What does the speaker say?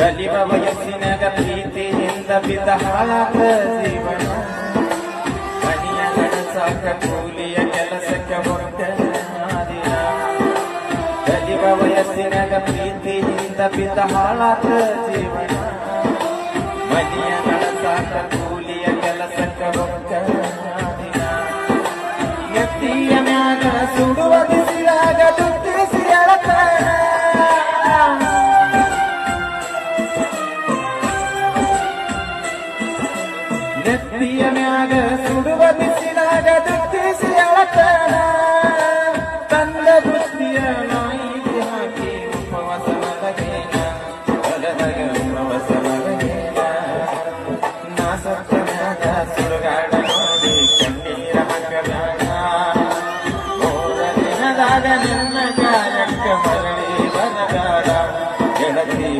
ಕಲಿವ ವಯಸ್ಸಿನಾಗ ಪ್ರೀತಿಯಿಂದ ಬಿದ್ದ ಹಾಳಾದ ಜೀವನ. ಮನೆಯ ನಡೆಸಾಕ ಕೂಲಿಯ ಕೆಲಸಕ್ಕೆ ಹೊರಟ ಕಲಿವ ವಯಸ್ಸಿನಾಗ ಪ್ರೀತಿಯಿಂದ ಬಿದ್ದ ಹಾಳಾದ ಜೀವನ. ಮನೆಯ ನಡೆಸಾಕ ಕೂಲಿಯ ಕೆಲಸಕ್ಕೆ ಹೊರಟ ನೆತ್ತಿಯ ಮ್ಯಾಗ ಸುಡುವ ಬಿಸಿನಾಗ ದುಃಖಿಸಿ ಅಳತನ. ತಂದ ಬುತ್ತಿಯ ನಾಯಿಗೆ ಹಾಕಿ ಉಪವಾಸ ಮಗನೇನ. ಹೊಲದಾಗ ಉಪವಾಸ ಮಗನೇನ. ನಾ ಸತ್ತ ಮ್ಯಾಗ ಸುರುಗಾಡ ನೋಡಿ ಕಣ್ಣೀರ ಮಗನಾಗ ಹೋದ ದಿನದಾಗ ನನ್ನ ಕಾಲಕ್ಕೆ ಮರಳಿ ಬನಗಾಡ ಎಡದಿ